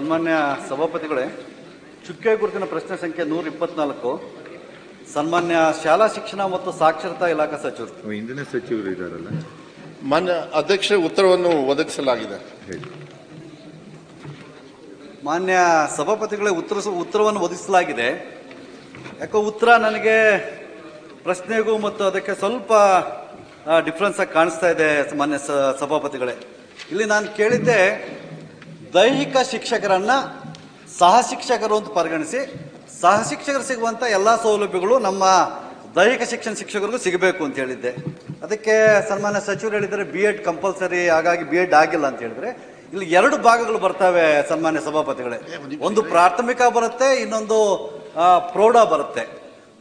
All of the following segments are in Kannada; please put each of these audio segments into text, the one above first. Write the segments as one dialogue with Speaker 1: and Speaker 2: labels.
Speaker 1: ಸನ್ಮಾನ್ಯ ಸಭಾಪತಿಗಳೇ ಚುಕ್ಕೆ ಗುರುತಿನ ಪ್ರಶ್ನೆ ಸಂಖ್ಯೆ ನೂರ ಇಪ್ಪತ್ನಾಲ್ಕು ಸನ್ಮಾನ್ಯ ಶಾಲಾ ಶಿಕ್ಷಣ ಮತ್ತು ಸಾಕ್ಷರತಾ ಇಲಾಖಾ ಸಚಿವರು.
Speaker 2: ಇಂದಿನ ಸಚಿವರು ಇದ್ದಾರಲ್ಲ
Speaker 3: ಮಾನ್ಯ ಅಧ್ಯಕ್ಷ ಉತ್ತರವನ್ನು ಒದಗಿಸಲಾಗಿದೆ.
Speaker 1: ಮಾನ್ಯ ಸಭಾಪತಿಗಳೇ ಉತ್ತರ ಉತ್ತರವನ್ನು ಒದಗಿಸಲಾಗಿದೆ. ಯಾಕೋ ಉತ್ತರ ನನಗೆ ಪ್ರಶ್ನೆಗೂ ಮತ್ತು ಅದಕ್ಕೆ ಸ್ವಲ್ಪ ಡಿಫ್ರೆನ್ಸ್ ಆಗಿ ಕಾಣಿಸ್ತಾ ಇದೆ ಮಾನ್ಯ ಸ- ಸಭಾಪತಿಗಳೇ. ಇಲ್ಲಿ ನಾನು ಕೇಳಿದ್ದೆ ದೈಹಿಕ ಶಿಕ್ಷಕರನ್ನು ಸಹ ಶಿಕ್ಷಕರು ಅಂತ ಪರಿಗಣಿಸಿ, ಸಹ ಸಿಗುವಂಥ ಎಲ್ಲ ಸೌಲಭ್ಯಗಳು ನಮ್ಮ ದೈಹಿಕ ಶಿಕ್ಷಣ ಶಿಕ್ಷಕರಿಗೂ ಸಿಗಬೇಕು ಅಂತ ಹೇಳಿದ್ದೆ. ಅದಕ್ಕೆ ಸನ್ಮಾನ್ಯ ಸಚಿವರು ಹೇಳಿದ್ದಾರೆ ಬಿ ಎಡ್ ಕಂಪಲ್ಸರಿ ಹಾಗಾಗಿ ಬಿ ಎಡ್ ಆಗಿಲ್ಲ ಅಂತ ಹೇಳಿದ್ರೆ, ಇಲ್ಲಿ ಎರಡು ಭಾಗಗಳು ಬರ್ತವೆ ಸನ್ಮಾನ್ಯ ಸಭಾಪತಿಗಳೇ. ಒಂದು ಪ್ರಾಥಮಿಕ ಬರುತ್ತೆ, ಇನ್ನೊಂದು ಪ್ರೌಢ ಬರುತ್ತೆ.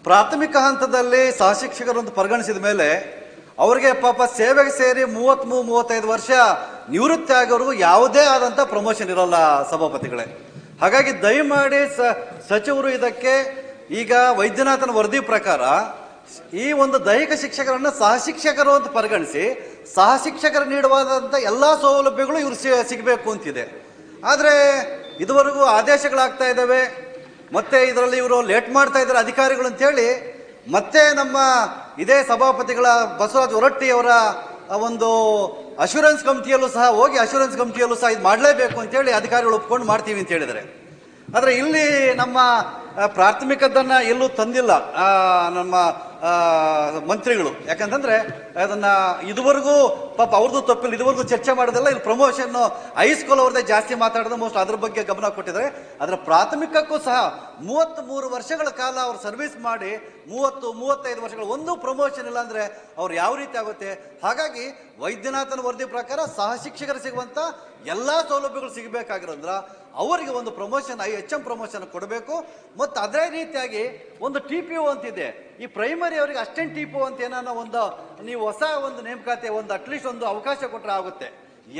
Speaker 1: ಪ್ರಾಥಮಿಕ ಹಂತದಲ್ಲಿ ಸಹ ಶಿಕ್ಷಕರು ಅಂತ ಪರಿಗಣಿಸಿದ ಮೇಲೆ, ಅವರಿಗೆ ಪಾಪ ಸೇವೆಗೆ ಸೇರಿ ಮೂವತ್ಮೂರು, ಮೂವತ್ತೈದು ವರ್ಷ ನಿವೃತ್ತಿ ಆಗೋರ್ಗೂ ಯಾವುದೇ ಆದಂತ ಪ್ರಮೋಷನ್ ಇರೋಲ್ಲ ಸಭಾಪತಿಗಳೇ. ಹಾಗಾಗಿ ದಯಮಾಡಿ ಸಚಿವರು ಇದಕ್ಕೆ ಈಗ ವೈದ್ಯನಾಥನ ವರದಿ ಪ್ರಕಾರ ಈ ಒಂದು ದೈಹಿಕ ಶಿಕ್ಷಕರನ್ನ ಸಹಶಿಕ್ಷಕರು ಅಂತ ಪರಿಗಣಿಸಿ ಸಹಶಿಕ್ಷಕರು ನೀಡುವಾದಂಥ ಎಲ್ಲಾ ಸೌಲಭ್ಯಗಳು ಇವರು ಸಿಗಬೇಕು ಅಂತಿದೆ. ಆದರೆ ಇದುವರೆಗೂ ಆದೇಶಗಳಾಗ್ತಾ ಇದ್ದಾವೆ. ಮತ್ತೆ ಇದರಲ್ಲಿ ಇವರು ಲೇಟ್ ಮಾಡ್ತಾ ಇದ್ದಾರೆ ಅಧಿಕಾರಿಗಳು ಅಂತೇಳಿ ಮತ್ತೆ ನಮ್ಮ ಇದೇ ಸಭಾಪತಿಗಳ ಬಸವರಾಜ ಹೊರಟ್ಟಿ ಅವರ ಆ ಒಂದು ಅಶೂರೆನ್ಸ್ ಕಂಪ್ನಿಯಲ್ಲೂ ಸಹ ಹೋಗಿ ಅಶೂರೆನ್ಸ್ ಕಂಪ್ನಿಯಲ್ಲೂ ಸಹ ಇದು ಮಾಡಲೇಬೇಕು ಅಂತೇಳಿ ಅಧಿಕಾರಿಗಳು ಒಪ್ಕೊಂಡು ಮಾಡ್ತೀವಿ ಅಂತ ಹೇಳಿದರೆ ಆದರೆ ಇಲ್ಲಿ ನಮ್ಮ ಪ್ರಾಥಮಿಕದನ್ನು ಎಲ್ಲೂ ತಂದಿಲ್ಲ. ನಮ್ಮ ಮಂತ್ರಿಗಳು. ಯಾಕಂತಂದ್ರೆ ಅದನ್ನ ಇದುವರೆಗೂ ಪಾಪ ಅವ್ರದ್ದು ತಪ್ಪಿಲ್ಲ, ಇದುವರೆಗೂ ಚರ್ಚೆ ಮಾಡೋದಲ್ಲ ಇಲ್ಲಿ ಪ್ರಮೋಷನ್ ಹೈಸ್ಕೂಲ್ ಅವ್ರದ್ದೇ ಜಾಸ್ತಿ ಮಾತಾಡೋದು ಮೋಸ್ಟ್ ಅದ್ರ ಬಗ್ಗೆ ಗಮನ ಕೊಟ್ಟಿದ್ದಾರೆ. ಅದರ ಪ್ರಾಥಮಿಕಕ್ಕೂ ಸಹ ಮೂವತ್ತ್ ಮೂರು ವರ್ಷಗಳ ಕಾಲ ಅವ್ರು ಸರ್ವಿಸ್ ಮಾಡಿ ಮೂವತ್ತು, ಮೂವತ್ತೈದು ವರ್ಷಗಳ ಒಂದು ಪ್ರಮೋಷನ್ ಇಲ್ಲ ಅಂದ್ರೆ ಅವ್ರು ಯಾವ ರೀತಿ ಆಗುತ್ತೆ? ಹಾಗಾಗಿ ವೈದ್ಯನಾಥನ ವರದಿ ಪ್ರಕಾರ ಸಹ ಶಿಕ್ಷಕರು ಸಿಗುವಂತ ಎಲ್ಲಾ ಸೌಲಭ್ಯಗಳು ಸಿಗಬೇಕಾಗಿರೋದ್ರ ಅವರಿಗೆ ಒಂದು promotion I H M promotion ಕೊಡಬೇಕು. ಮತ್ತು ಅದೇ ರೀತಿಯಾಗಿ ಒಂದು ಟಿ ಪಿ ಒ ಅಂತಿದೆ. ಈ ಪ್ರೈಮರಿ ಅವರಿಗೆ ಅಷ್ಟೇನು ಟೀಪು ಅಂತ ಏನಾರ ಒಂದು, ನೀವು ಹೊಸ ಒಂದು ನೇಮಕಾತಿ ಒಂದು ಅಟ್ಲೀಸ್ಟ್ ಒಂದು ಅವಕಾಶ ಕೊಟ್ಟರೆ ಆಗುತ್ತೆ.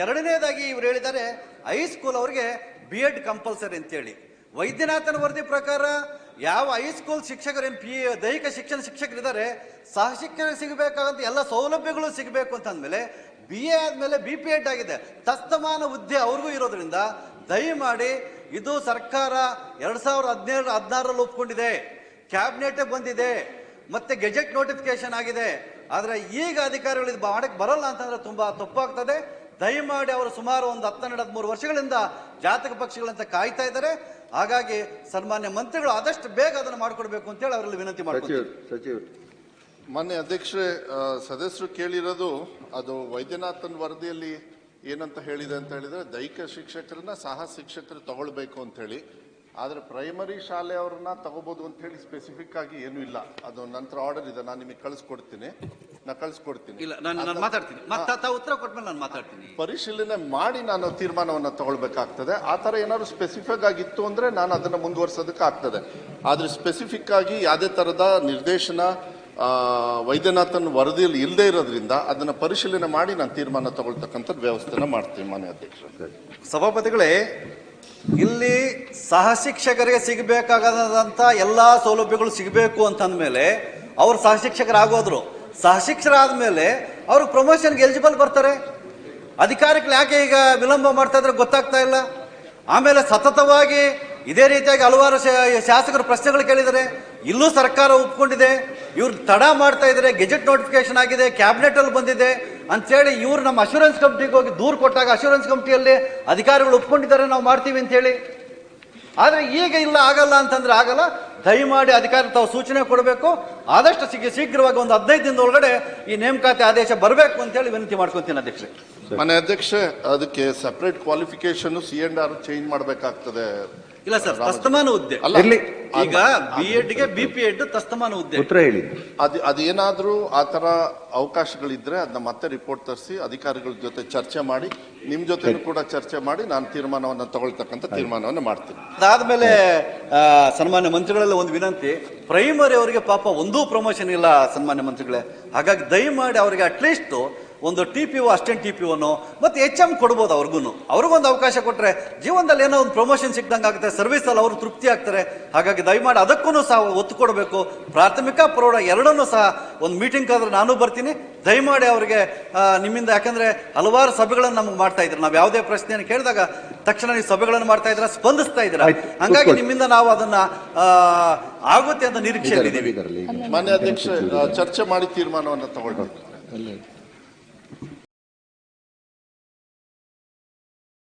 Speaker 1: ಎರಡನೇದಾಗಿ ಇವ್ರು ಹೇಳಿದ್ದಾರೆ ಹೈಸ್ಕೂಲ್ ಅವ್ರಿಗೆ ಬಿ ಎಡ್ ಕಂಪಲ್ಸರಿ ಅಂತೇಳಿ. ವೈದ್ಯನಾಥನ ವರದಿ ಪ್ರಕಾರ ಯಾವ ಹೈಸ್ಕೂಲ್ ಶಿಕ್ಷಕರು ಏನು ಪಿ ದೈಹಿಕ ಶಿಕ್ಷಣ ಶಿಕ್ಷಕರಿದ್ದಾರೆ ಸಹ ಶಿಕ್ಷಣ ಸಿಗಬೇಕಾದಂಥ ಎಲ್ಲ ಸೌಲಭ್ಯಗಳು ಸಿಗಬೇಕು ಅಂತಂದಮೇಲೆ ಬಿ ಎ ಆದಮೇಲೆ ಬಿ ಪಿ ಎಡ್ ಆಗಿದೆ. ತಸ್ತಮಾನ ಹುದ್ದೆ ಅವ್ರಿಗೂ ಇರೋದ್ರಿಂದ ದಯಮಾಡಿ ಇದು ಸರ್ಕಾರ ಎರಡು ಸಾವಿರದ ಹದಿನೇಳು ಹದಿನಾರರಲ್ಲಿ ಒಪ್ಕೊಂಡಿದೆ. ಕ್ಯಾಬಿನೆಟ್ ಬಂದಿದೆ. ಮತ್ತೆ ಗೆಜೆಟ್ ನೋಟಿಫಿಕೇಶನ್ ಆಗಿದೆ. ಆದರೆ ಈಗ ಅಧಿಕಾರಿಗಳು ಇದು ಮಾಡಕ್ಕೆ ಬರಲ್ಲ ಅಂತಂದ್ರೆ ತುಂಬಾ ತಪ್ಪಾಗ್ತದೆ. ದಯಮಾಡಿ ಅವರು ಸುಮಾರು ಒಂದು ಹತ್ತೆರಡು ಹದಿಮೂರು ವರ್ಷಗಳಿಂದ ಜಾತಕ ಪಕ್ಷಿಗಳಂತ ಕಾಯ್ತಾ ಇದ್ದಾರೆ. ಹಾಗಾಗಿ ಸನ್ಮಾನ್ಯ ಮಂತ್ರಿಗಳು ಆದಷ್ಟು ಬೇಗ ಅದನ್ನು ಮಾಡಿಕೊಡ್ಬೇಕು ಅಂತೇಳಿ ಅವರಲ್ಲಿ ವಿನಂತಿ
Speaker 2: ಸಚಿವರು
Speaker 3: ಮಾನ್ಯ ಅಧ್ಯಕ್ಷರೇ ಸದಸ್ಯರು ಕೇಳಿರೋದು ಅದು ವೈದ್ಯನಾಥನ್ ವರದಿಯಲ್ಲಿ ಏನಂತ ಹೇಳಿದೆ ಅಂತ ಹೇಳಿದ್ರೆ ದೈಹಿಕ ಶಿಕ್ಷಕರನ್ನ ಸಹ ಶಿಕ್ಷಕರು ತಗೊಳ್ಬೇಕು ಅಂತ ಹೇಳಿ ಆದ್ರೆ ಪ್ರೈಮರಿ ಶಾಲೆಯವ್ರನ್ನ ತಗೋಬೋದು ಅಂತ ಹೇಳಿ ಸ್ಪೆಸಿಫಿಕ್ ಆಗಿ ಏನೂ ಇಲ್ಲ. ಅದು ನಂತರ ಆರ್ಡರ್ ಇದೆ. ನಾನು ನಿಮಗೆ ಕಳಿಸ್ಕೊಡ್ತೀನಿ. ನಾ ಕಳಿಸ್ಕೊಡ್ತೀನಿ.
Speaker 1: ಇಲ್ಲ ನಾನು ನಾನು ಮಾತಾಡ್ತೀನಿ. ಮತ್ತೆ ತಾವು ಉತ್ತರ ಕೊಟ್ಮೇಲೆ ನಾನು ಮಾತಾಡ್ತೀನಿ.
Speaker 3: ಪರಿಶೀಲನೆ ಮಾಡಿ ನಾನು ತೀರ್ಮಾನವನ್ನು ತಗೊಳ್ಬೇಕಾಗ್ತದೆ. ಆ ಥರ ಏನಾದ್ರು ಸ್ಪೆಸಿಫಿಕ್ ಆಗಿತ್ತು ಅಂದರೆ ನಾನು ಅದನ್ನು ಮುಂದುವರ್ಸೋದಕ್ಕೆ ಆಗ್ತದೆ. ಆದರೆ ಸ್ಪೆಸಿಫಿಕ್ ಆಗಿ ಯಾವುದೇ ಥರದ ನಿರ್ದೇಶನ ಆ, ವೈದ್ಯನಾಥನ್ ವರದಿಯಲ್ಲಿ ಇಲ್ಲದೆ ಇರೋದ್ರಿಂದ ಅದನ್ನು ಪರಿಶೀಲನೆ ಮಾಡಿ ನಾನು ತೀರ್ಮಾನ ತಗೊಳ್ತಕ್ಕಂಥದ್ದು ವ್ಯವಸ್ಥೆನ ಮಾಡ್ತೀನಿ ಮಾನ್ಯ ಅಧ್ಯಕ್ಷ
Speaker 1: ಸಭಾಪತಿಗಳೇ ಇಲ್ಲಿ ಸಹಶಿಕ್ಷಕರಿಗೆ ಶಿಕ್ಷಕರಿಗೆ ಎಲ್ಲ ಸೌಲಭ್ಯಗಳು ಸಿಗಬೇಕು ಅಂತಂದ್ಮೇಲೆ ಅವರು ಸಹಶಿಕ್ಷಕರಾಗೋದ್ರು. ಸಹಶಿಕ್ಷರಾದ ಮೇಲೆ ಅವ್ರ ಪ್ರಮೋಷನ್ಗೆ ಎಲಿಜಿಬಲ್ ಬರ್ತಾರೆ. ಅಧಿಕಾರಿಗಳು ಯಾಕೆ ಈಗ ವಿಳಂಬ ಮಾಡ್ತಾ ಇದ್ರೆ ಗೊತ್ತಾಗ್ತಾ ಇಲ್ಲ. ಆಮೇಲೆ ಸತತವಾಗಿ ಇದೇ ರೀತಿಯಾಗಿ ಹಲವಾರು ಶಾಸಕರು ಪ್ರಶ್ನೆಗಳು ಕೇಳಿದರೆ ಇಲ್ಲೂ ಸರ್ಕಾರ ಒಪ್ಕೊಂಡಿದೆ. ಇವ್ರು ತಡ ಮಾಡ್ತಾ ಇದ್ರೆ ಗೆಜೆಟ್ ನೋಟಿಫಿಕೇಶನ್ ಆಗಿದೆ. ಕ್ಯಾಬಿನೆಟ್ ಅಲ್ಲಿ ಬಂದಿದೆ. ಅಂತೇಳಿ ಇವರು ನಮ್ಮ ಅಶೂರೆನ್ಸ್ ಕಂಪ್ನಿಗೆ ಹೋಗಿ ದೂರು ಕೊಟ್ಟಾಗ ಅಶೂರೆನ್ಸ್ ಕಂಪ್ನಿಯಲ್ಲಿ ಅಧಿಕಾರಿಗಳು ಒಪ್ಕೊಂಡಿದ್ದಾರೆ ನಾವು ಮಾಡ್ತೀವಿ ಅಂತೇಳಿ. ಆದರೆ ಈಗ ಇಲ್ಲ, ಆಗಲ್ಲ ಅಂತಂದ್ರೆ ಆಗಲ್ಲ. ದಯಮಾಡಿ ಅಧಿಕಾರಿ ತಾವು ಸೂಚನೆ ಕೊಡಬೇಕು. ಆದಷ್ಟು ಶೀಘ್ರವಾಗಿ ಒಂದು ಹದಿನೈದು ದಿನದ ಒಳಗಡೆ ಈ ನೇಮಕಾತಿ ಆದೇಶ ಬರಬೇಕು ಅಂತೇಳಿ ವಿನಂತಿ ಮಾಡ್ಕೊತೀನಿ ಅಧ್ಯಕ್ಷರೇ.
Speaker 3: ಮನೆ ಅಧ್ಯಕ್ಷ ಅದಕ್ಕೆ separate qualification C and R change ಮಾಡಬೇಕಾಗ್ತದೆ.
Speaker 1: ಇಲ್ಲ ಸರ್ ತಸ್ತಮಾನ ಹುದ್ದೆ.
Speaker 3: ಅಲ್ಲ
Speaker 2: ಇರ್ಲಿ.
Speaker 1: ಈಗ ಬಿ ಎಡ್ಗೆ ಬಿ ಪಿ ಎಡ್ ತಸ್ತಮಾನ ಹುದ್ದೆ.
Speaker 2: ಉತ್ತರ ಹೇಳಿ.
Speaker 3: ಅದು ಅದೇನಾದ್ರೂ ಆ ಥರ ಅವಕಾಶಗಳಿದ್ರೆ ಅದನ್ನ ಮತ್ತೆ ರಿಪೋರ್ಟ್ ತರಿಸಿ ಅಧಿಕಾರಿಗಳ ಜೊತೆ ಚರ್ಚೆ ಮಾಡಿ ನಿಮ್ ಜೊತೆನೂ ಕೂಡ ಚರ್ಚೆ ಮಾಡಿ ನಾನು ತೀರ್ಮಾನವನ್ನು ತಗೊಳ್ತಕ್ಕಂಥ ತೀರ್ಮಾನವನ್ನು ಮಾಡ್ತೀನಿ.
Speaker 1: ಅದಾದ್ಮೇಲೆ ಆ, ಸನ್ಮಾನ್ಯ ಮಂತ್ರಿಗಳೆಲ್ಲ ಒಂದು ವಿನಂತಿ. ಪ್ರೈಮರಿ ಅವರಿಗೆ ಪಾಪ ಒಂದೂ ಪ್ರಮೋಷನ್ ಇಲ್ಲ ಸನ್ಮಾನ್ಯ ಮಂತ್ರಿಗಳೇ. ಹಾಗಾಗಿ ದಯಮಾಡಿ ಅವರಿಗೆ ಅಟ್ಲೀಸ್ಟ್ ಒಂದು T P O assistant T P ಒನೋ ಮತ್ತು ಎಚ್ ಎಂ ಕೊಡ್ಬೋದು ಅವ್ರಿಗೂ ಅವ್ರಿಗೊಂದು ಅವಕಾಶ ಕೊಟ್ಟರೆ ಜೀವನದಲ್ಲಿ ಏನೋ ಒಂದು ಪ್ರಮೋಷನ್ ಸಿಕ್ದಂಗೆ ಆಗುತ್ತೆ ಸರ್ವಿಸಲ್ಲಿ ಅವರು ತೃಪ್ತಿ ಆಗ್ತಾರೆ. ಹಾಗಾಗಿ ದಯಮಾಡಿ ಅದಕ್ಕೂ ಸಹ ಒತ್ತು ಕೊಡಬೇಕು. ಪ್ರಾಥಮಿಕ ಪ್ರೌಢ ಎರಡನ್ನೂ ಸಹ ಒಂದು ಮೀಟಿಂಗ್ ಆದ್ರೆ ನಾನು ಬರ್ತೀನಿ. ದಯಮಾಡಿ ಅವರಿಗೆ ನಿಮ್ಮಿಂದ ಯಾಕಂದ್ರೆ ಹಲವಾರು ಸಭೆಗಳನ್ನು ನಮಗೆ ಮಾಡ್ತಾ ಇದ್ರು. ನಾವು ಯಾವುದೇ ಪ್ರಶ್ನೆಯನ್ನು ಕೇಳಿದಾಗ ತಕ್ಷಣ ನೀವು ಸಭೆಗಳನ್ನು ಮಾಡ್ತಾ ಇದ್ರೆ ಸ್ಪಂದಿಸ್ತಾ ಇದ್ರೆ ಹಂಗಾಗಿ ನಿಮ್ಮಿಂದ ನಾವು ಅದನ್ನ ಆಗುತ್ತೆ ಅಂತ ನಿರೀಕ್ಷೆಯಲ್ಲಿದ್ದೀವಿ
Speaker 3: ಮಾನ್ಯ ಅಧ್ಯಕ್ಷ ಚರ್ಚೆ ಮಾಡಿ ತೀರ್ಮಾನವನ್ನು ತಗೊಳ್ಬೇಕು.